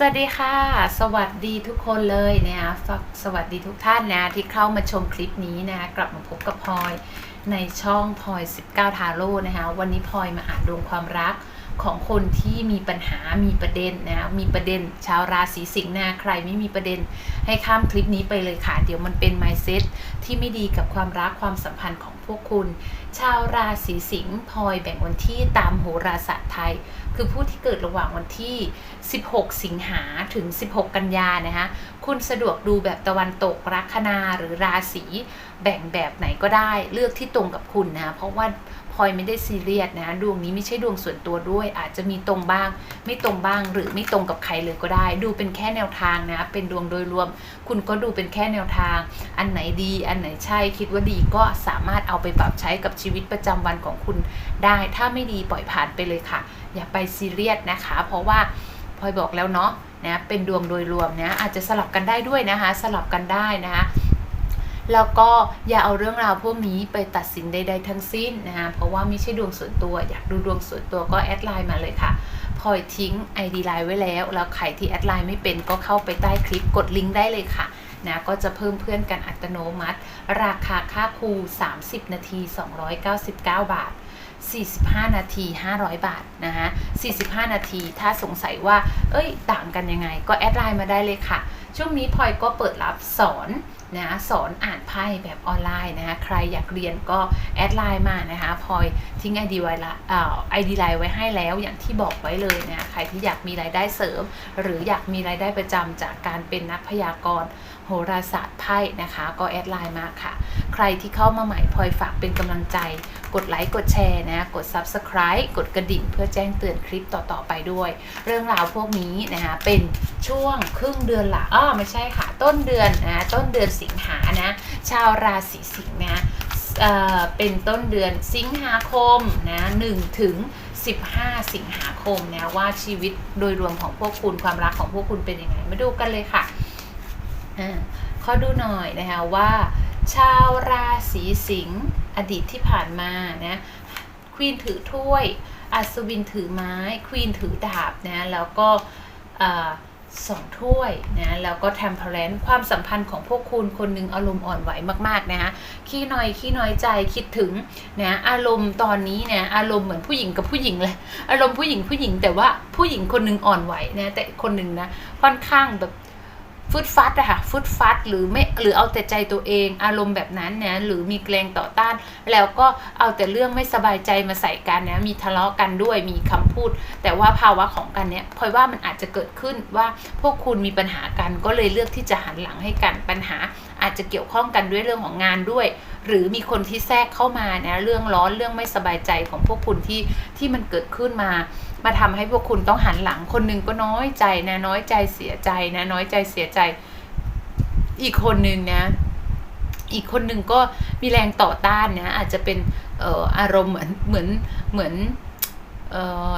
สวัสดีค่ะ สวัสดีทุกคนเลยนะคะฝากสวัสดีทุกท่านนะที่เข้ามาชมคลิปนี้นะกลับมาพบกับพลอยในช่องพลอย19 ทาโร่นะคะวันนี้พลอยมาอ่านดวงความรักของคนที่มีปัญหามีประเด็นนะมีประเด็นชาวราศีสิงห์นะใครไม่มีประเด็นให้ข้ามคลิปนี้ไปเลยค่ะ เดี๋ยวมันเป็น mindset ที่ไม่ดีกับความรักความสัมพันธ์ของ พวกคุณ ชาวราศีสิงห์พลอยแบ่งวันที่ตามโหราศาสตร์ไทย คือผู้ที่เกิดระหว่างวันที่ 16 สิงหาถึง 16 กันยานะคะคุณสะดวกดูแบบตะวันตกลัคนาหรือราศีแบ่งแบบไหนก็ได้เลือกที่ตรงกับคุณนะเพราะว่า พลอยไม่ได้ซีเรียสนะดวงนี้ไม่ใช่ดวงส่วนตัวด้วย อาจจะมีตรงบ้าง ไม่ตรงบ้างหรือไม่ตรงกับใครเลยก็ได้ ดูเป็นแค่แนวทางนะ เป็นดวงโดยรวม คุณก็ดูเป็นแค่แนวทาง อันไหนดี อันไหนใช่คิดว่าดีก็สามารถเอาไปปรับใช้กับชีวิตประจำวันของคุณได้ ถ้าไม่ดีปล่อยผ่านไปเลยค่ะ อย่าไปซีเรียสนะคะ เพราะว่าพลอยบอกแล้วเนาะนะเป็นดวงโดยรวมนะอาจจะสลับกันได้ด้วยนะคะ สลับกันได้นะคะ แล้วก็อย่าเอาเรื่องราวพวกนี้ไปตัดสินใด ๆ ทั้งสิ้นนะคะเพราะว่าไม่ใช่ดวงส่วนตัว อยากดูดวงส่วนตัวก็แอดไลน์มาเลยค่ะพลอยทิ้ง ID ไลน์ไว้แล้ว แล้วใครที่แอดไลน์ไม่เป็นก็เข้าไปใต้คลิปกดลิงก์ได้เลยค่ะนะก็จะเพิ่มเพื่อนกันอัตโนมัติ ราคาค่าครู 30 นาที 299 บาท 45 นาที 500 บาทนะคะ45 นาที ถ้าสงสัยว่า เอ้ย ต่างกันยังไง ก็แอดไลน์มาได้เลยค่ะ ช่วงนี้พลอยก็เปิดรับสอนนะสอนอ่านไพ่แบบออนไลน์นะคะ ใครอยากเรียนก็แอดไลน์มานะคะพลอยทิ้งไอดีไว้ละเอ่อไอดีไลน์ไว้ให้แล้วอย่างที่บอกไว้เลยนะ ใครที่อยากมีรายได้เสริม หรืออยากมีรายได้ประจำจากการเป็นนักพยากรณ์ โหราศาสตร์ไพ่นะคะ ก็แอดไลน์มาค่ะ ใครที่เข้ามาใหม่พลอยฝากเป็นกำลังใจ กดไลค์ กดแชร์นะ กด Subscribe กดกระดิ่งเพื่อแจ้งเตือนคลิปต่อ ๆ ไปด้วย เรื่องราวพวกนี้นะคะ เป็นช่วงครึ่งเดือนหละอ้อไม่ใช่ค่ะ ต้นเดือนนะต้นเดือนสิงหานะ ชาวราศีสิงห์นะเอ่อเป็นต้นเดือนสิงหาคมนะ1ถึง 15 สิงหาคมนะว่าชีวิตโดยรวมของพวกคุณความรักของพวกคุณเป็นยังไงมาดูกันเลยค่ะ ขอดูหน่อยนะคะว่า ชาวราศีสิงห์อดีตที่ผ่านมานะควีนถือถ้วย อัศวินถือไม้ ควีนถือดาบนะแล้วก็สองถ้วยนะแล้วก็แทมเพลนความสัมพันธ์ของพวกคุณคนนึงอารมณ์อ่อนไหวมากๆนะคะขี้น้อยขี้น้อยใจคิดถึงนะอารมณ์ตอนนี้เนี่ยอารมณ์เหมือนผู้หญิงกับผู้หญิงเลย อารมณ์ผู้หญิงผู้หญิงแต่ว่าผู้หญิงคนนึงอ่อนไหวนะแต่คนหนึ่งนะค่อนข้างแบบ ฟุดฟัดอะค่ะฟุดฟัดหรือไม่หรือเอาแต่ใจตัวเองอารมณ์แบบนั้นนะหรือมีแกลงต่อต้าน แล้วก็เอาแต่เรื่องไม่สบายใจมาใส่กันนะมีทะเลาะกันด้วยมีคำพูด แต่ว่าภาวะของกันเนี้ยพลอยว่ามันอาจจะเกิดขึ้นว่าพวกคุณมีปัญหากันก็เลยเลือกที่จะหันหลังให้กันปัญหา อาจจะเกี่ยวข้องกันด้วยเรื่องของงานด้วย หรือมีคนที่แทรกเข้ามานะเรื่องร้อนเรื่องไม่สบายใจของพวกคุณที่ที่มันเกิดขึ้นมา มาทำให้พวกคุณต้องหันหลังคนหนึงก็น้อยใจนะ น้อยใจเสียใจนะ น้อยใจเสียใจ อีกคนหนึ่งนะ อีกคนหนึ่งก็มีแรงต่อต้านนะ อาจจะเป็นเอ่ออารมณ์เหมือนเหมือนเหมือนเอ่อ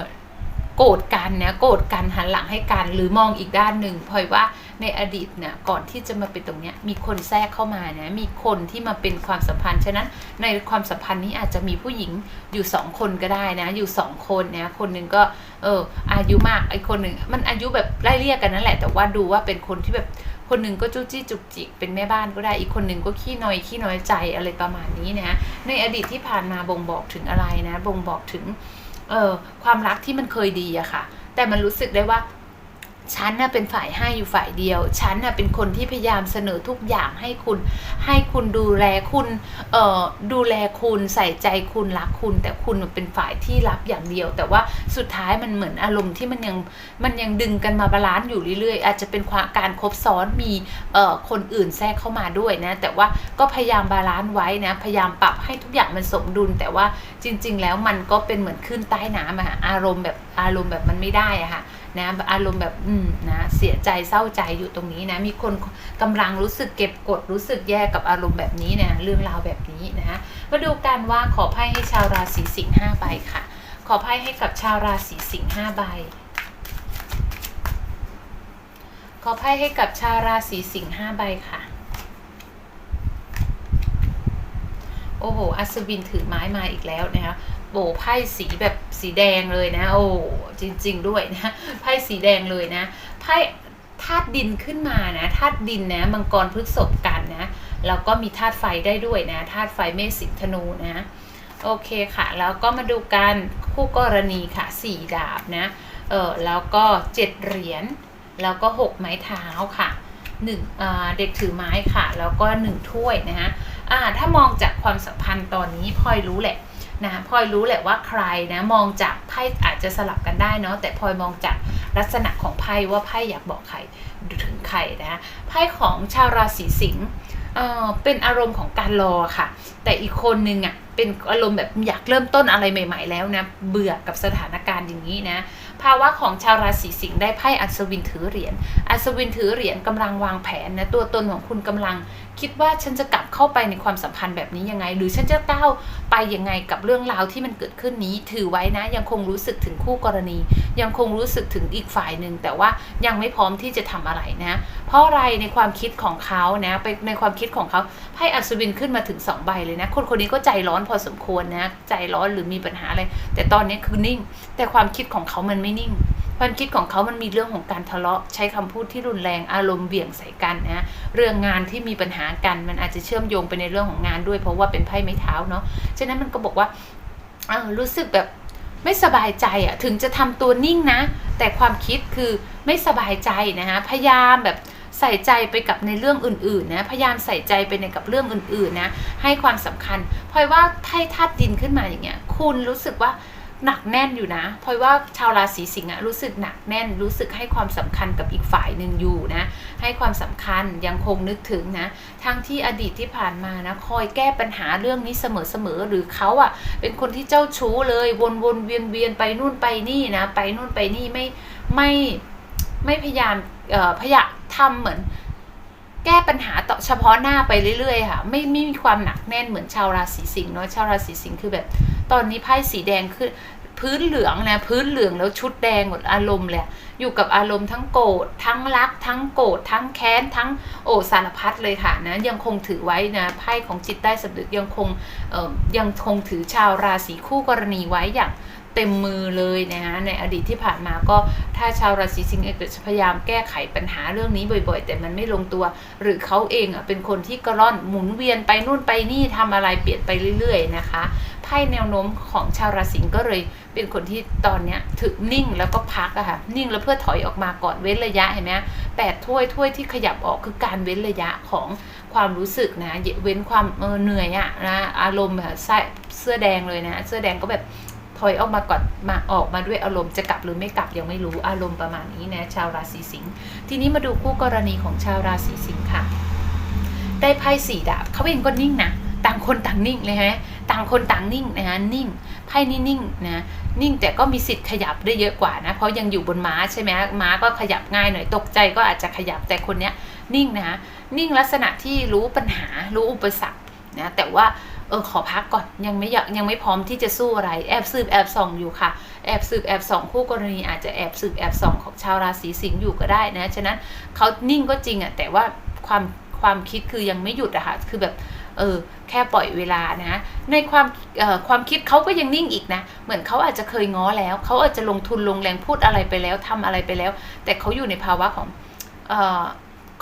โกรธกันนะโกรธกันหันหลังให้กัน หรือมองอีกด้านหนึ่งพลอยว่า ในอดีตเนี่ยก่อนที่จะมาเป็นตรงเนี้ยมีคนแทรกเข้ามานะมีคนที่มาเป็นความสัมพันธ์ฉะนั้นในความสัมพันธ์นี้อาจจะมีผู้หญิงอยู่สองคนก็ได้นะ อยู่สองคนนะคนหนึ่งก็เอออายุมากไอ้คนหนึ่งมันอายุแบบไล่เรียกกันนั่นแหละ แต่ว่าดูว่าเป็นคนที่แบบคนหนึ่งก็จู้จี้จุกจิกเป็นแม่บ้านก็ได้อีกคนหนึ่งก็ขี้น้อยขี้น้อยใจอะไรประมาณนี้นะในอดีตที่ผ่านมาบ่งบอกถึงอะไรนะบ่งบอกถึงเออความรักที่มันเคยดีอะค่ะ แต่มันรู้สึกได้ว่า ฉันน่ะเป็นฝ่ายให้อยู่ฝ่ายเดียว ฉันน่ะเป็นคนที่พยายามเสนอทุกอย่างให้คุณ ให้คุณดูแลคุณ เอ่อ ดูแลคุณใส่ใจคุณรักคุณ แต่คุณเป็นฝ่ายที่รับอย่างเดียว แต่ว่าสุดท้ายมันเหมือนอารมณ์ที่มันยัง มันยังดึงกันมาบาลานซ์อยู่เรื่อยๆ อาจจะเป็นความการคบซ้อนมี เอ่อ คนอื่นแทรกเข้ามาด้วยนะ แต่ว่าก็พยายามบาลานซ์ไว้นะ พยายามปรับให้ทุกอย่างมันสมดุล แต่ว่าจริง ๆ แล้วมันก็เป็นเหมือนขึ้นใต้น้ำอะค่ะอารมณ์แบบ อารมณ์แบบมันไม่ได้อะค่ะนะอารมณ์แบบอืมนะเสียใจเศร้าใจอยู่ตรงนี้นะมีคนกำลังรู้สึกเก็บกดรู้สึกแย่กับอารมณ์แบบนี้นะเรื่องราวแบบนี้นะมาดูกันว่าขอไพ่ให้ชาวราศีสิงห์ห้าใบค่ะ ขอไพ่ให้กับชาวราศีสิงห์ห้าใบขอไพ่ให้กับชาวราศีสิงห์ห้าใบค่ะ โอ้โห อัศวินถือไม้มาอีกแล้วนะคะ โบไพ่สีแบบสีแดงเลยนะ โอ้จริง ๆ ด้วยนะไพ่สีแดงเลยนะไพ่ธาตุดินขึ้นมานะธาตุดินนะมังกรพฤกษภกันนะแล้วก็มีธาตุไฟได้ด้วยนะธาตุไฟเมษสิงธนูนะโอเคค่ะ แล้วก็มาดูกันคู่กรณีค่ะสี่ดาบนะเออแล้วก็เจ็ดเหรียญแล้วก็หกไม้เท้าค่ะหนึ่งเด็กถือไม้ค่ะ แล้วก็หนึ่งถ้วยนะฮะอ่าถ้ามองจากความสัมพันธ์ตอนนี้พลอยรู้แหละ นะพลอยรู้แหละว่าใครนะมองจากไพ่อาจจะสลับกันได้เนาะแต่พลอยมองจากลักษณะของไพ่ว่าไพ่อยากบอกใครถึงใครนะไพ่ของชาวราศีสิงห์เป็นอารมณ์ของการรอค่ะ แต่อีกคนนึงอะเป็นอารมณ์แบบอยากเริ่มต้นอะไรใหม่ ๆ แล้วนะเบื่อกับสถานการณ์อย่างนี้นะภาวะของชาวราศีสิงห์ได้ไพ่อัศวินถือเหรียญอัศวินถือเหรียญกำลังวางแผนนะตัวตนของคุณกำลังคิดว่าฉันจะกลับเข้าไปในความสัมพันธ์แบบนี้ยังไง หรือฉันจะก้าวไปยังไงกับเรื่องราวที่มันเกิดขึ้นนี้ ถือไว้นะ ยังคงรู้สึกถึงคู่กรณี ยังคงรู้สึกถึงอีกฝ่ายหนึ่งแต่ว่ายังไม่พร้อมที่จะทำอะไรนะ เพราะอะไรในความคิดของเขานะไปในความคิดของเขาให้อัศวินขึ้นมาถึง2ใบเลยนะ คนคนนี้ก็ใจร้อนพอสมควรนะ ใจร้อนหรือมีปัญหาอะไรแต่ตอนนี้คือนิ่ง แต่ความคิดของเขามันไม่นิ่ง ความคิดของเขามันมีเรื่องของการทะเลาะ ใช้คำพูดที่รุนแรงอารมณ์เบี่ยงใส่กันนะเรื่องงานที่มีปัญหากันมันอาจจะเชื่อมโยงไปในเรื่องของงานด้วย เพราะว่าเป็นไพ่ไม้เท้าเนาะฉะนั้นมันก็บอกว่าเออรู้สึกแบบไม่สบายใจอะถึงจะทำตัวนิ่งนะ แต่ความคิดคือไม่สบายใจนะคะพยายามแบบใส่ใจไปกับในเรื่องอื่นๆนะพยายามใส่ใจไปในกับเรื่องอื่นๆนะให้ความสำคัญเพราะว่าไพ่ธาตุดินขึ้นมาอย่างเงี้ยคุณรู้สึกว่า หนักแน่นอยู่นะเพราะว่าชาวราศีสิงห์รู้สึกหนักแน่น รู้สึกให้ความสำคัญกับอีกฝ่ายหนึ่งอยู่นะ ให้ความสำคัญยังคงนึกถึงนะ ทั้งที่อดีตที่ผ่านมานะ คอยแก้ปัญหาเรื่องนี้เสมอๆ หรือเขาอะเป็นคนที่เจ้าชู้เลยวนๆเวียนๆไปนู่นไปนี่นะ ไปนู่นไปนี่ไม่ไม่ไม่พยายามเอ่อพยายามทำเหมือน แก้ปัญหาต่อเฉพาะหน้าไปเรื่อยๆค่ะ ไม่ไม่มีความหนักแน่นเหมือนชาวราศีสิงห์เนาะชาวราศีสิงห์คือแบบ ตอนนี้ไพ่สีแดงคือพื้นเหลืองนะพื้นเหลืองแล้วชุดแดงหมดอารมณ์เลยอยู่กับอารมณ์ทั้งโกรธทั้งรัก ทั้งโกรธทั้งแค้นทั้งโอสารพัดเลยค่ะนะยังคงถือไว้นะไพ่ของจิตใต้สำนึกยังคงยังคงถือชาวราศีคู่กรณีไว้อย่าง เต็มมือเลยนะฮะในอดีตที่ผ่านมาก็ถ้าชาวราศีสิงห์เองจะพยายามแก้ไขปัญหาเรื่องนี้บ่อยๆ แต่มันไม่ลงตัว หรือเขาเองอะเป็นคนที่กระร่อนหมุนเวียนไปนู่นไปนี่ทำอะไรเปลี่ยนไปเรื่อย ๆ นะคะไพ่แนวโน้มของชาวราศีก็เลยเป็นคนที่ตอนเนี้ยถึกนิ่งแล้วก็พักอะค่ะนิ่งแล้วเพื่อถอยออกมาก่อนเว้นระยะเห็นไหมแปดถ้วยถ้วยที่ขยับออกคือการเว้นระยะของความรู้สึกนะเว้นความเออเหนื่อยอะนะอารมณ์แบบใส่เสื้อแดงเลยนะ เสื้อแดงก็แบบ ถอยออกมาก่อนมาออกมาด้วยอารมณ์จะกลับหรือไม่กลับยังไม่รู้อารมณ์ประมาณนี้นะชาวราศีสิงห์ทีนี้มาดูคู่กรณีของชาวราศีสิงห์ค่ะ ได้ไพ่สี่ดาบเขาเองก็นิ่งนะต่างคนต่างนิ่งเลยฮะต่างคนต่างนิ่งนะฮะนิ่งไพ่นี่นิ่งนะนิ่งแต่ก็มีสิทธิ์ขยับได้เยอะกว่านะ เพราะยังอยู่บนม้าใช่ไหมม้าก็ขยับง่ายหน่อยตกใจก็อาจจะขยับแต่คนเนี้ยนิ่งนะนิ่งลักษณะที่รู้ปัญหารู้อุปสรรคนะแต่ว่า เออขอพักก่อนยังไม่อยากยังไม่พร้อมที่จะสู้อะไร แอบสืบแอบส่องอยู่ค่ะ แอบสืบแอบส่องคู่กรณีอาจจะแอบสืบแอบส่องของชาวราศีสิงห์อยู่ก็ได้นะฉะนั้นเขานิ่งก็จริงอะแต่ว่าความความคิดคือยังไม่หยุดอะค่ะคือแบบเออแค่ปล่อยเวลานะ ในความออความคิดเขาก็ยังนิ่งอีกนะ เหมือนเขาอาจจะเคยง้อแล้ว เขาอาจจะลงทุนลงแรงพูดอะไรไปแล้วทำอะไรไปแล้ว แต่เขาอยู่ในภาวะของออ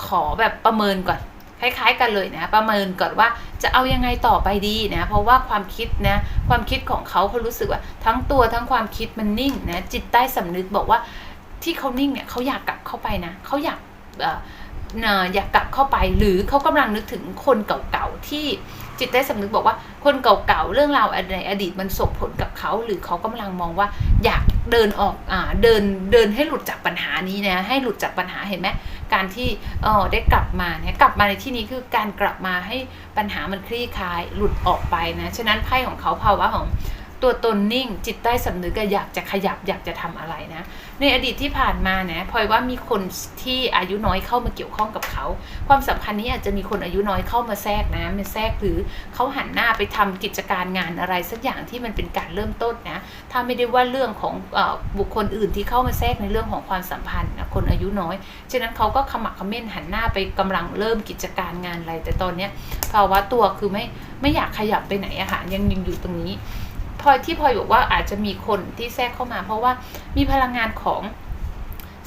ขอแบบประเมินก่อน คล้าย ๆ กันเลยนะประเมินก่อนว่าจะเอายังไงต่อไปดีนะเพราะว่าความคิดนะความคิดของเขาเขารู้สึกว่าทั้งตัวทั้งความคิดมันนิ่งนะจิตใต้สำนึกบอกว่าที่เขานิ่งเนี่ยเขาอยากกลับเข้าไปนะเขาอยากเอ่อเอ่ออยากกลับเข้าไปหรือเขากำลังนึกถึงคนเก่าๆที่ จิตใต้สำนึกบอกว่าคนเก่าๆเรื่องราวในอดีตมันส่งผลกับเขาหรือเขากำลังมองว่าอยากเดินออกอ่าเดินเดินให้หลุดจากปัญหานี้นะให้หลุดจากปัญหาเห็นไหมการที่เออได้กลับมาเนี่ยกลับมาในที่นี้คือการกลับมาให้ปัญหามันคลี่คลายหลุดออกไปนะฉะนั้นไพ่ของเขาภาวะของตัวตนนิ่ง จิตใต้สำนึกก็อยากจะขยับอยากจะทำอะไรนะ ในอดีตที่ผ่านมานะพลอยว่ามีคนที่อายุน้อยเข้ามาเกี่ยวข้องกับเขา ความสัมพันธ์นี้อาจจะมีคนอายุน้อยเข้ามาแทรกนะมาแทรกหรือเขาหันหน้าไปทำกิจการงานอะไรสักอย่างที่มันเป็นการเริ่มต้นนะถ้าไม่ได้ว่าเรื่องของอบุคคลอื่นที่เข้ามาแทรกในเรื่องของความสัมพันธ์นะคนอายุน้อยฉะนั้นเขาก็ขมักขม้นหันหน้าไปกำลังเริ่มกิจการงานอะไรแต่ตอนเนี้ยภาวะตัวคือไม่ไม่อยากขยับไปไหนอะค่ะยังยังอยู่ตรงนี้ ลอยที่พลอยบอกว่าอาจจะมีคนที่แทรกเข้ามา เพราะว่ามีพลังงานของ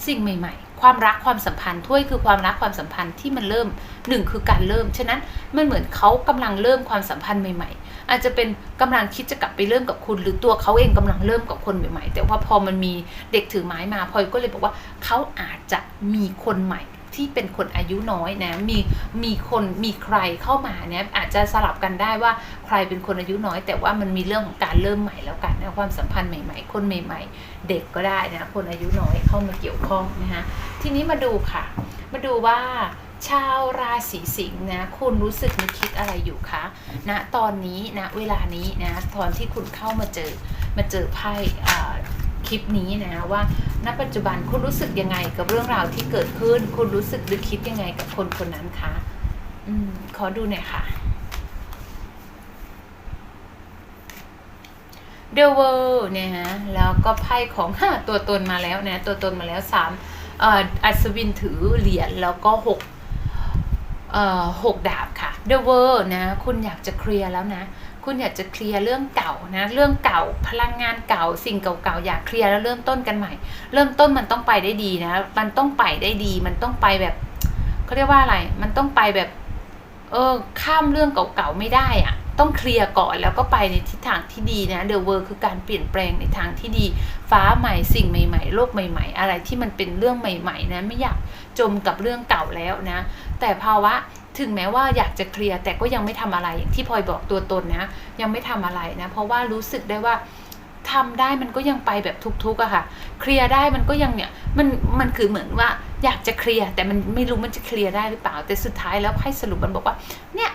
สิ่งใหม่ ๆ ความรักความสัมพันธ์ถ้วยคือความรักความสัมพันธ์ที่มันเริ่มหนึ่งคือการเริ่ม ฉะนั้นมันเหมือนเขากำลังเริ่มความสัมพันธ์ใหม่ ๆ อาจจะเป็นกำลังคิดจะกลับไปเริ่มกับคุณ หรือตัวเขาเองกำลังเริ่มกับคนใหม่ ๆ แต่ว่าพอมันมีเด็กถือไม้มาพลอยก็เลยบอกว่าเขาอาจจะมีคนใหม่ ที่เป็นคนอายุน้อยนะมีมีคนมีใครเข้ามาเนี่ยอาจจะสลับกันได้ว่าใครเป็นคนอายุน้อย แต่ว่ามันมีเรื่องของการเริ่มใหม่แล้วกันนะความสัมพันธ์ใหม่ ๆ คนใหม่ ๆ เด็กก็ได้นะคนอายุน้อยเข้ามาเกี่ยวข้องนะคะทีนี้มาดูค่ะ มาดูว่าชาวราศีสิงห์นะ คุณรู้สึกนึกคิดอะไรอยู่คะณตอนนี้นะเวลานี้นะตอนที่คุณเข้ามาเจอมาเจอไพ่ ลิปนี้นะว่าณปัจจุบันคุณรู้สึกยังไงกับเรื่องราวที่เกิดขึ้น คุณรู้สึกหรือคิดยังไงกับคนคนนั้นคะอืมขอดูหน่อยค่ะเดอะเวิลเนี่ยฮะแล้วก็ไพ่ของตัวตนมาแล้วนะตัวตนมาแล้วสามเอ่ออัศวินถือเหรียญแล้วก็หกเอ่อหกดาบค่ะเดอะเวิลนะ คุณอยากจะเคลียร์แล้วนะ คุณอยากจะเคลียร์เรื่องเก่านะเรื่องเก่าพลังงานเก่า สิ่งเก่าๆอยากเคลียร์แล้วเริ่มต้นกันใหม่ เริ่มต้นมันต้องไปได้ดีนะ มันต้องไปได้ดี มันต้องไปแบบเขาเรียกว่าอะไร มันต้องไปแบบ เออข้ามเรื่องเก่าๆไม่ได้อะต้องเคลียร์ก่อนแล้วก็ไปในทิศทางที่ดีนะเดอะเวิร์คือการเปลี่ยนแปลงในทางที่ดี ฟ้าใหม่สิ่งใหม่ ๆ โลกใหม่ ๆ อะไรที่มันเป็นเรื่องใหม่ ๆ นะ ไม่อยากจมกับเรื่องเก่าแล้วนะ แต่ภาวะ ถึงแม้ว่าอยากจะเคลียร์แต่ก็ยังไม่ทำอะไรอย่างที่พลอยบอกตัวตนนะยังไม่ทำอะไรนะ เพราะว่ารู้สึกได้ว่าทำได้มันก็ยังไปแบบทุกๆอะค่ะ เคลียร์ได้มันก็ยังเนี่ยมันมันคือเหมือนว่าอยากจะเคลียร์แต่มันไม่รู้มันจะเคลียร์ได้หรือเปล่า แต่สุดท้ายแล้วไพ่สรุปมันบอกว่า เนี่ย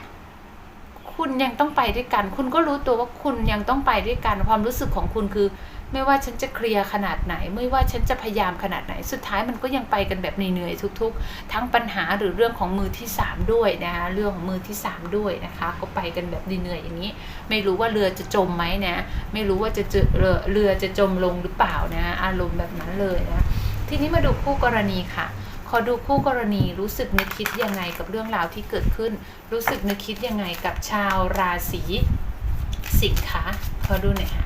คุณยังต้องไปด้วยกัน คุณก็รู้ตัวว่าคุณยังต้องไปด้วยกัน ความรู้สึกของคุณคือ ไม่ว่าฉันจะเคลียร์ขนาดไหน ไม่ว่าฉันจะพยายามขนาดไหน สุดท้ายมันก็ยังไปกันแบบเหนื่อยๆทุก ๆ ทั้งปัญหาหรือเรื่องของมือที่สามด้วยนะคะเรื่องของมือที่สามด้วยนะคะก็ไปกันแบบเหนื่อยๆอย่างนี้ ไม่รู้ว่าเรือจะจมไหมนะไม่รู้ว่าจะเจอเรือเรือจะจมลงหรือเปล่านะอารมณ์แบบนั้นเลยนะทีนี้มาดูคู่กรณีค่ะขอดูคู่กรณีรู้สึกนึกคิดยังไงกับเรื่องราวที่เกิดขึ้น รู้สึกนึกคิดยังไงกับชาวราศีสิงค์คะขอดูหน่อยค่ะ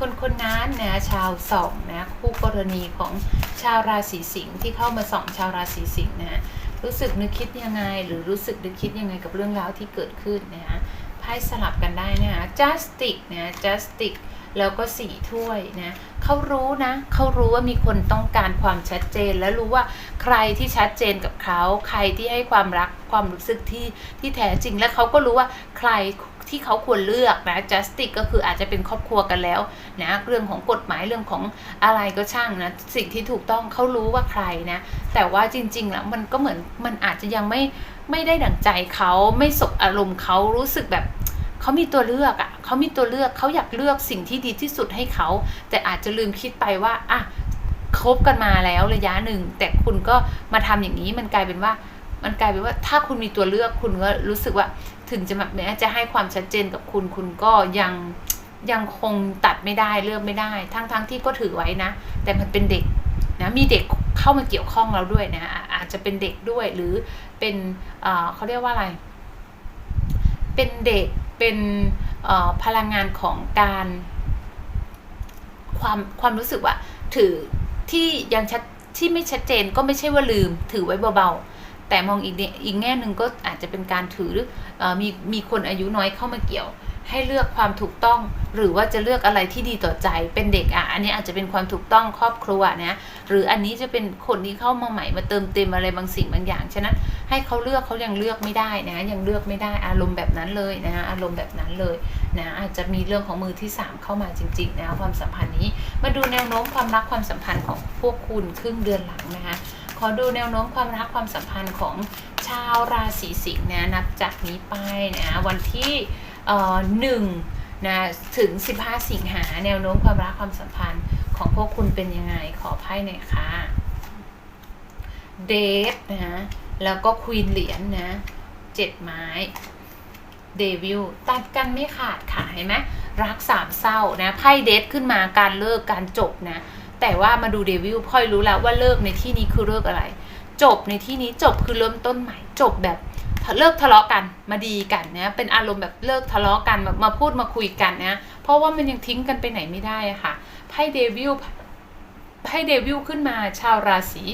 คนคนนั้นนะชาวสองนะคู่กรณีของชาวราศีสิงห์ที่เข้ามาส่องชาวราศีสิงห์นะรู้สึกนึกคิดยังไง หรือรู้สึกนึกคิดยังไงกับเรื่องราวที่เกิดขึ้นนะฮะไพ่สลับกันได้นะ justice นะ justice แล้วก็สี่ถ้วยนะเขารู้นะเขารู้ว่ามีคนต้องการความชัดเจน และรู้ว่าใครที่ชัดเจนกับเขา ใครที่ให้ความรักความรู้สึกที่ที่แท้จริง และเขาก็รู้ว่าใคร ที่เขาควรเลือกนะ justice ก็คืออาจจะเป็นครอบครัวกันแล้วนะเรื่องของกฎหมายเรื่องของอะไรก็ช่างนะสิ่งที่ถูกต้องเขารู้ว่าใครนะ แต่ว่าจริงๆแล้วมันก็เหมือนมันอาจจะยังไม่ไม่ได้ดั่งใจเขาไม่สบอารมณ์เขารู้สึกแบบเขามีตัวเลือกอะ่ะเขามีตัวเลือกเขาอยากเลือกสิ่งที่ดีที่สุดให้เขา แต่อาจจะลืมคิดไปว่าอะคบกันมาแล้วระยะหนึ่ง แต่คุณก็มาทำอย่างนี้มันกลายเป็นว่า มันกลายเป็นว่าถ้าคุณมีตัวเลือกคุณก็รู้สึกว่าถึงจะแบบแม้จะให้ความชัดเจนกับคุณคุณก็ยังยังคงตัดไม่ได้เลือกไม่ได้ ทั้งทั้งที่ก็ถือไว้นะ แต่มันเป็นเด็กนะมีเด็กเข้ามาเกี่ยวข้องเราด้วยนะอาจจะเป็นเด็กด้วยหรือเป็นเอ่อเขาเรียกว่าอะไร เป็นเด็กเป็นพลังงานของการความความรู้สึกว่าถือที่ยังชัดที่ไม่ชัดเจนก็ไม่ใช่ว่าลืมถือไว้เบาๆ แต่มองอีกเนี่ยอีกแง่หนึ่งก็อาจจะเป็นการถือเออมีมีคนอายุน้อยเข้ามาเกี่ยว ให้เลือกความถูกต้อง หรือว่าจะเลือกอะไรที่ดีต่อใจเป็นเด็กอะอันนี้อาจจะเป็นความถูกต้องครอบครัวนะหรืออันนี้จะเป็นคนที่เข้ามาใหม่มาเติมเต็มอะไรบางสิ่งบางอย่างฉะนั้นให้เขาเลือกเขายังเลือกไม่ได้นะยังเลือกไม่ได้อารมณ์แบบนั้นเลยนะอารมณ์แบบนั้นเลยนะอาจจะมีเรื่องของมือที่ 3 เข้ามาจริงๆนะความสัมพันธ์นี้ มาดูแนวโน้มความรักความสัมพันธ์ของพวกคุณครึ่งเดือนหลังนะคะ ขอดูแนวโน้มความรักความสัมพันธ์ของชาวราศีสิงห์นะนับจากนี้ไปนะวันที่เอ่อหนึ่งนะถึง 15 สิงหาแนวโน้มความรักความสัมพันธ์ของพวกคุณเป็นยังไงขอไพ่หน่อยค่ะเดทนะแล้วก็ควีนเหรียญนะเจ็ดไม้เดวิลตัดกันไม่ขาดค่ะเห็นไหมรักสามเศร้านะไพ่เดทขึ้นมาการเลิกการจบนะ แต่ว่ามาดูเดวิลพ่อยรู้แล้วว่าเลิกในที่นี้คือเลิกอะไร จบในที่นี้จบคือเริ่มต้นใหม่ จบแบบเลิกทะเลาะกันมาดีกันนะเป็นอารมณ์แบบเลิกทะเลาะกันแบบมาพูดมาคุยกันนะเพราะว่ามันยังทิ้งกันไปไหนไม่ได้อะค่ะไพ่เดวิลไพ่เดวิลขึ้นมาชาวราศี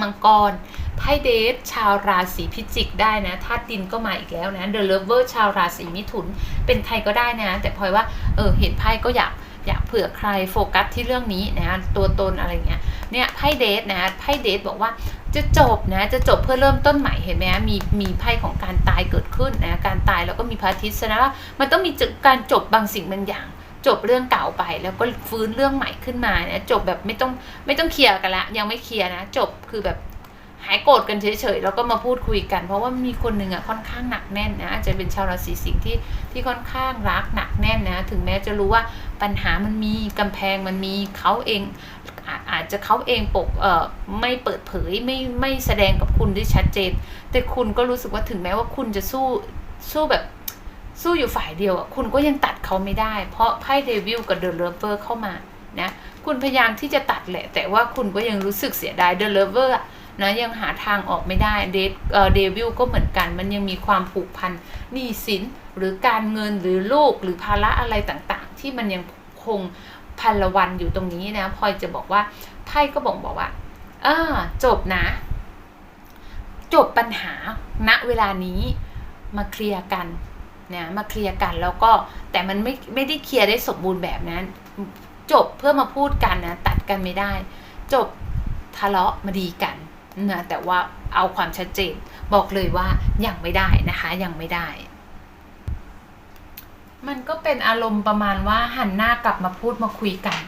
มังกรไพ่เดทชาวราศีพิจิกได้นะธาตุดินก็มาอีกแล้วนะเดอะเลเวอร์ชาวราศีมิถุน เป็นใครก็ได้นะ แต่พลอยว่าเออเห็นไพ่ก็อยาก อยากเผื่อใครโฟกัสที่เรื่องนี้นะตัวตนอะไรเงี้ยเนี่ยไพ่เดทนะไพ่เดทบอกว่าจะจบนะจะจบเพื่อเริ่มต้นใหม่เห็นไหมมีมีไพ่ของการตายเกิดขึ้นนะการตายแล้วก็มีพระอาทิตย์แสดงว่ามันต้องมีการจบบางสิ่งบางอย่างจบเรื่องเก่าไปแล้วก็ฟื้นเรื่องใหม่ขึ้นมาเนี่ยจบแบบไม่ต้องไม่ต้องเคลียร์กันละ ยังไม่เคลียร์นะ จบคือแบบหายโกรธกันเฉยๆแล้วก็มาพูดคุยกัน เพราะว่ามีคนหนึ่งอะค่อนข้างหนักแน่นนะอาจจะเป็นชาวราศีสิงห์ที่ที่ค่อนข้างรักหนักแน่นนะ ถึงแม้จะรู้ว่า ปัญหามันมีกำแพงมันมีเขาเองอาอาจจะเขาเองปกเอ่อไม่เปิดเผยไม่ไม่แสดงกับคุณได้ชัดเจน แต่คุณก็รู้สึกว่าถึงแม้ว่าคุณจะสู้สู้แบบสู้อยู่ฝ่ายเดียวอะคุณก็ยังตัดเขาไม่ได้ เพราะไพ่เดวิลกับเดอะเลเวอร์เข้ามานะคุณพยายามที่จะตัดแหละ แต่ว่าคุณก็ยังรู้สึกเสียดายเดอะเลเวอร์นะยังหาทางออกไม่ได้เดเอ่อเดวิลก็เหมือนกันมันยังมีความผูกพันหนี้สินหรือการเงินหรือลูกหรือภาระอะไรต่าง ที่มันยังคงพันละวันอยู่ตรงนี้นะพลอยจะบอกว่าไพ่ก็บอกบอกว่าอ่าจบนะ จบปัญหาณเวลานี้มาเคลียร์กันนะมาเคลียร์กันแล้วก็แต่มันไม่ไม่ได้เคลียร์ได้สมบูรณ์แบบนั้น จบเพื่อมาพูดกันนะตัดกันไม่ได้ จบทะเลาะมาดีกันนะแต่ว่าเอาความชัดเจนบอกเลยว่ายังไม่ได้นะคะยังไม่ได้ มันก็เป็นอารมณ์ประมาณว่าหันหน้ากลับมาพูดมาคุยกัน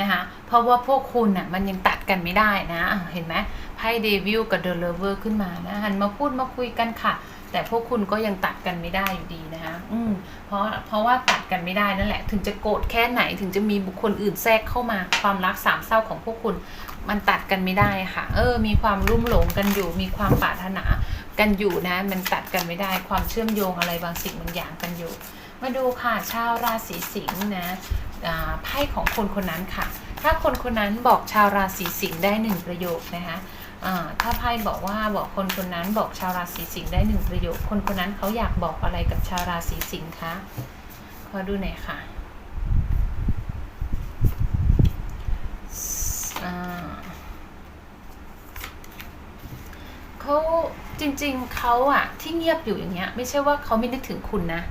นะคะเพราะว่าพวกคุณน่ะมันยังตัดกันไม่ได้นะะเห็นไหมไพ่เดวิลกับเดอะเลเวอร์ขึ้นมานะหันมาพูดมาคุยกันค่ะ แต่พวกคุณก็ยังตัดกันไม่ได้อยู่ดีนะคะอืมเพราะเพราะว่าตัดกันไม่ได้นั่นแหละ ถึงจะโกรธแค่ไหนถึงจะมีบุคคลอื่นแทรกเข้ามาความรักสามเศร้าของพวกคุณมันตัดกันไม่ได้ค่ะ เออ มีความรุ่มหลงกันอยู่ มีความปรารถนากันอยู่นะ มันตัดกันไม่ได้ ความเชื่อมโยงอะไรบางสิ่งบางอย่างกันอยู่ มาดูค่ะชาวราศีสิงห์นะไพ่ของคนคนนั้นค่ะ ถ้าคนคนนั้นบอกชาวราศีสิงห์ได้หนึ่งประโยคนะคะถ้าไพ่บอกว่าบอกคนคนนั้นบอกชาวราศีสิงห์ได้หนึ่งประโยค คนคนนั้นเขาอยากบอกอะไรกับชาวราศีสิงห์คะขอดูหน่อยค่ะเขาจริงๆเขาอะที่เงียบอยู่อย่างเงี้ย ไม่ใช่ว่าเขาไม่นึกถึงคุณนะ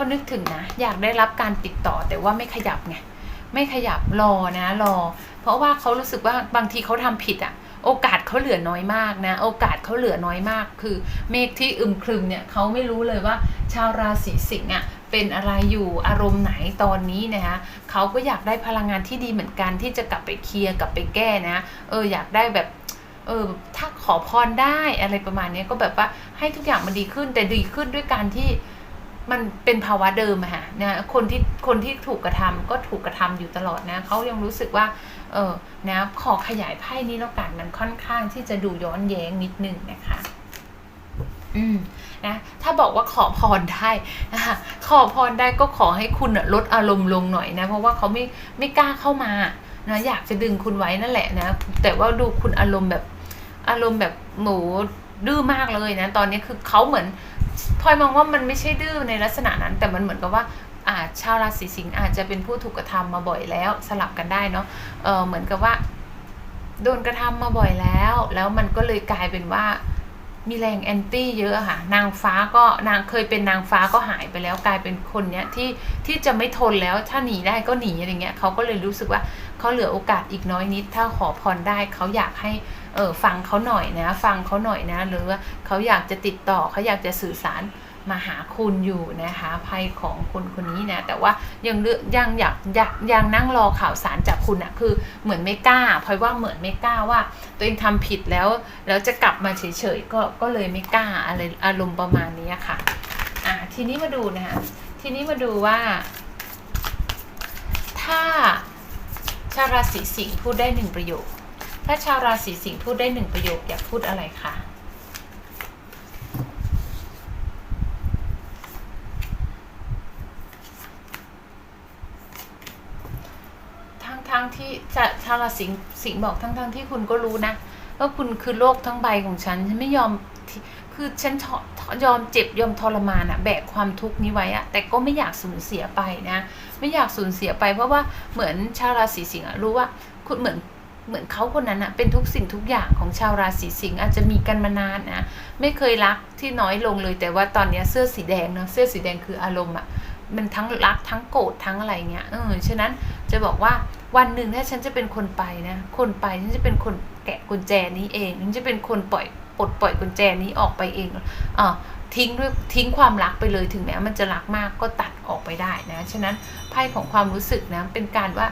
เขานึกถึงนะ อยากได้รับการติดต่อแต่ว่าไม่ขยับไงไม่ขยับรอนะ รอ เพราะว่าเขารู้สึกว่าบางทีเขาทำผิดอะโอกาสเขาเหลือน้อยมากนะ โอกาสเขาเหลือน้อยมาก คือเมฆที่อึมครึมเนี่ยเขาไม่รู้เลยว่า ชาวราศีสิงห์อะเป็นอะไรอยู่อารมณ์ไหนตอนนี้นะคะเขาก็อยากได้พลังงานที่ดีเหมือนกันที่จะกลับไปเคลียร์กลับไปแก้นะ เอออยากได้แบบเออถ้าขอพรได้อะไรประมาณนี้ก็แบบว่าให้ทุกอย่างมันดีขึ้นแต่ดีขึ้นด้วยการที่ มันเป็นภาวะเดิมอะฮะนะคนที่คนที่ถูกกระทำก็ถูกกระทำอยู่ตลอดนะเขายังรู้สึกว่า เออนะขอขยายไพ่นี้แล้วกันมันค่อนข้างที่จะดูย้อนแย้งนิดนึงนะคะ อืมนะถ้าบอกว่าขอพรได้นะคะขอพรได้ก็ขอให้คุณลดอารมณ์ลงหน่อยนะ เพราะว่าเขาไม่ไม่กล้าเข้ามานะอยากจะดึงคุณไว้นั่นแหละนะ แต่ว่าดูคุณอารมณ์แบบอารมณ์แบบหมูดื้อมากเลยนะ ตอนนี้คือเขาเหมือน พลอยมองว่ามันไม่ใช่ดื้อในลักษณะนั้น แต่มันเหมือนกับว่าอาชาวราศีสิงห์อาจจะเป็นผู้ถูกกระทำมาบ่อยแล้วสลับกันได้เนาะเออเหมือนกับว่า โดนกระทำมาบ่อยแล้ว แล้วมันก็เลยกลายเป็นว่ามีแรงแอนตี้เยอะอะค่ะ นางฟ้าก็นางเคยเป็นนางฟ้าก็หายไปแล้วกลายเป็นคนเนี้ยที่ที่จะไม่ทนแล้วถ้าหนีได้ก็หนีอะไรเงี้ยเขาก็เลยรู้สึกว่าเขาเหลือโอกาสอีกน้อยนิด ถ้าขอพรได้เขาอยากให้ เออฟังเขาหน่อยนะ ฟังเขาหน่อยนะ หรือว่าเขาอยากจะติดต่อเขาอยากจะสื่อสารมาหาคุณอยู่นะคะภัยของคนคนนี้นะ แต่ว่ายังเลือกยังอยากอยากยังนั่งรอข่าวสารจากคุณอะคือเหมือนไม่กล้าพลอยว่าเหมือนไม่กล้าว่า ตัวเองทำผิดแล้วแล้วจะกลับมาเฉยๆก็ก็เลยไม่กล้าอะไรอารมณ์ประมาณนี้ค่ะอะทีนี้มาดูนะคะทีนี้มาดูว่า ถ้าชาวราศีสิงห์พูดได้หนึ่งประโยค ถ้าชาวราศีสิงห์พูดได้หนึ่งประโยคอยากพูดอะไรคะทั้งทั้งที่จะชาวราศีสิงห์บอกทั้งทั้งที่คุณก็รู้นะว่าคุณคือโลกทั้งใบของฉัน ฉันไม่ยอมคือฉันยอมเจ็บยอมทรมานอะแบกความทุกข์นี้ไว้อะแต่ก็ไม่อยากสูญเสียไปนะ ไม่อยากสูญเสียไปเพราะว่าเหมือนชาวราศีสิงห์รู้ว่าคุณเหมือน เหมือนเขาคนนั้นอะเป็นทุกสิ่งทุกอย่างของชาวราศีสิงห์อาจจะมีกันมานานนะไม่เคยรักที่น้อยลงเลย แต่ว่าตอนนี้เสื้อสีแดงเนาะเสื้อสีแดงคืออารมณ์อะมันทั้งรักทั้งโกรธทั้งอะไรเงี้ยเออฉะนั้นจะบอกว่าวันหนึ่งถ้าฉันจะเป็นคนไปนะคนไปฉันจะเป็นคนแกะกุญแจนี้เองฉันจะเป็นคนปล่อยปลดปล่อยกุญแจนี้ออกไปเองอ่าทิ้งด้วยทิ้งความรักไปเลยถึงแม้มันจะรักมากก็ตัดออกไปได้นะฉะนั้นไพ่ของความรู้สึกนะเป็นการว่า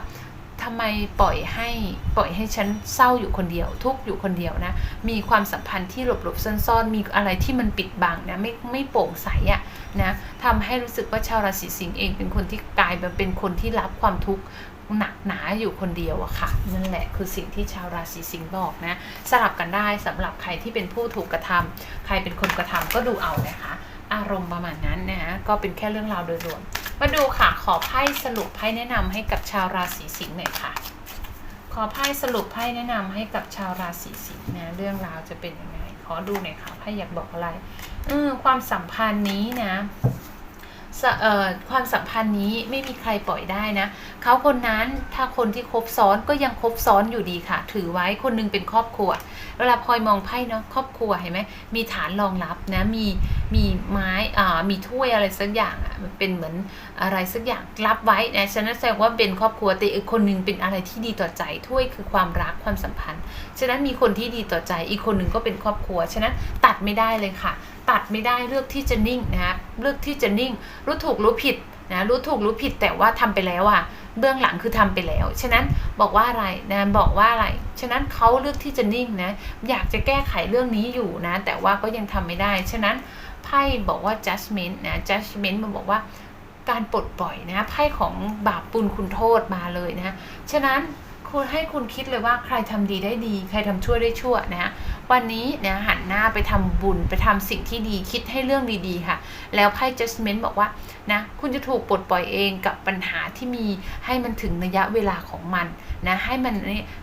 ทำไมปล่อยให้ปล่อยให้ฉันเศร้าอยู่คนเดียว ทุกอยู่คนเดียวนะ มีความสัมพันธ์ที่หลบหลบซ่อนๆ มีอะไรที่มันปิดบังนะไม่ไม่โปร่งใสอะนะทำให้รู้สึกว่าชาวราศีสิงห์เองเป็นคนที่กลายมาเป็นคนที่รับความทุกข์หนักหนาอยู่คนเดียวอะค่ะ นั่นแหละคือสิ่งที่ชาวราศีสิงห์บอกนะ สลับกันได้สำหรับใครที่เป็นผู้ถูกกระทำใครเป็นคนกระทำก็ดูเอานะคะ อารมณ์ประมาณนั้นนะฮะก็เป็นแค่เรื่องราวโดยรวม มาดูค่ะขอไพ่สรุปไพ่แนะนำให้กับชาวราศีสิงห์หน่อยค่ะ ขอไพ่สรุปไพ่แนะนำให้กับชาวราศีสิงห์นะเรื่องราวจะเป็นยังไงขอดูหน่อยค่ะไพ่อยากบอกอะไร อืความสัมพันธ์นี้นะ ความสัมพันธ์นี้ไม่มีใครปล่อยได้นะเขาคนนั้นถ้าคนที่คบซ้อนก็ยังคบซ้อนอยู่ดีค่ะ ถือไว้คนหนึงเป็นครอบครัว เวลาพลอยมองไพ่เนาะครอบครัวเห็นไหมมีฐานรองรับนะมีมีไม้อ่ามีถ้วยอะไรสักอย่างอะมันเป็นเหมือนอะไรสักอย่างรับไว้นะฉะนั้นแสดงว่าเป็นครอบครัวแต่อีกคนหนึงเป็นอะไรที่ดีต่อใจถ้วยคือความรักความสัมพันธ์ ฉะนั้นมีคนที่ดีต่อใจอีกคนหนึ่งก็เป็นครอบครัว ฉะนั้นตัดไม่ได้เลยค่ะ ตัดไม่ได้เลือกที่จะนิ่งนะเลือกที่จะนิ่ง รู้ถูกรู้ผิดนะรู้ถูกรู้ผิดแต่ว่าทำไปแล้วอะเบื้องหลังคือทำไปแล้ว ฉะนั้นบอกว่าอะไรนะบอกว่าอะไร ฉะนั้นเขาเลือกที่จะนิ่งนะ อยากจะแก้ไขเรื่องนี้อยู่นะ แต่ว่าก็ยังทำไม่ได้ ฉะนั้นไพ่บอกว่า judgment นะ judgment มันบอกว่าการปลดปล่อยนะไพ่ของบาปปุลคุณโทษมาเลยนะ ฉะนั้น คุณให้คุณคิดเลยว่าใครทำดีได้ดี ใครทำชั่วได้ชั่วนะวันนี้นะหันหน้าไปทำบุญไปทำสิ่งที่ดีคิดให้เรื่องดีๆค่ะ แล้วไพ่ judgment บอกว่านะคุณจะถูกปลดปล่อยเองกับปัญหาที่มีให้มันถึงระยะเวลาของมันนะให้มัน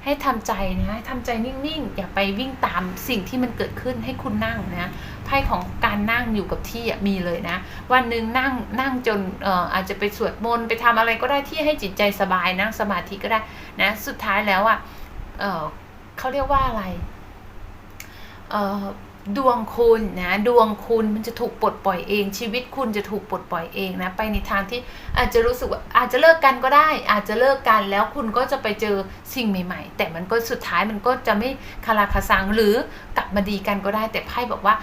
ให้ทำใจนะให้ทำใจนิ่งๆ อย่าไปวิ่งตามสิ่งที่มันเกิดขึ้นให้คุณนั่งนะ ไพ่ของการนั่งอยู่กับที่มีเลยนะ วันหนึ่งนั่งนั่งจนอออาจจะไปสวดมนต์ไปทำอะไรก็ได้ที่ให้จิตใจสบายนั่งสมาธิก็ได้นะสุดท้ายแล้วอะเอ่อเขาเรียกว่าอะไรดวงคุณนะดวงคุณมันจะถูกปลดปล่อยเอง ชีวิตคุณจะถูกปลดปล่อยเองนะไปในทางที่อาจจะรู้สึกว่าอาจจะเลิกกันก็ได้ อาจจะเลิกกันแล้วคุณก็จะไปเจอสิ่งใหม่ ๆ แต่มันก็สุดท้ายมันก็จะไม่คาราคาซังหรือกลับมาดีกันก็ได้ แต่ไพ่บอกว่า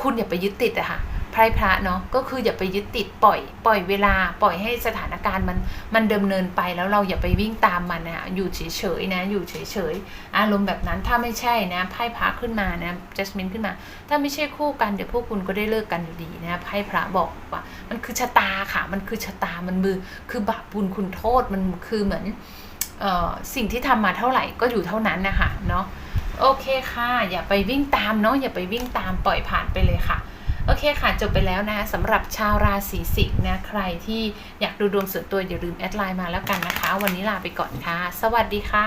คุณอย่าไปยึดติดอะค่ะไพร่พระเนาะก็คืออย่าไปยึดติดปล่อย ปล่อยเวลาปล่อยให้สถานการณ์มันมันเดิมเนินไปแล้วเราอย่าไปวิ่งตามมันนะอยู่เฉยๆนะ อยู่เฉยๆอารมณ์แบบนั้นถ้าไม่ใช่นะไพ่พระขึ้นมานะจัสมินขึ้นมา ถ้าไม่ใช่คู่กันเดี๋ยวพวกคุณก็ได้เลิกกันอยู่ดีนะไพ่พระบอกว่ามันคือชะตาค่ะ มันคือชะตามันมือคือบาปบุญคุณโทษมันคือเหมือนเอ่อสิ่งที่ทำมาเท่าไหร่ก็อยู่เท่านั้นนะคะเนาะ โอเคค่ะ อย่าไปวิ่งตามเนาะอย่าไปวิ่งตามปล่อยผ่านไปเลยค่ะ โอเคค่ะ จบไปแล้วนะสำหรับชาวราศีสิงห์นะใครที่อยากดูดวงส่วนตัวอย่าลืมแอดไลน์มาแล้วกันนะคะ วันนี้ลาไปก่อนค่ะ สวัสดีค่ะ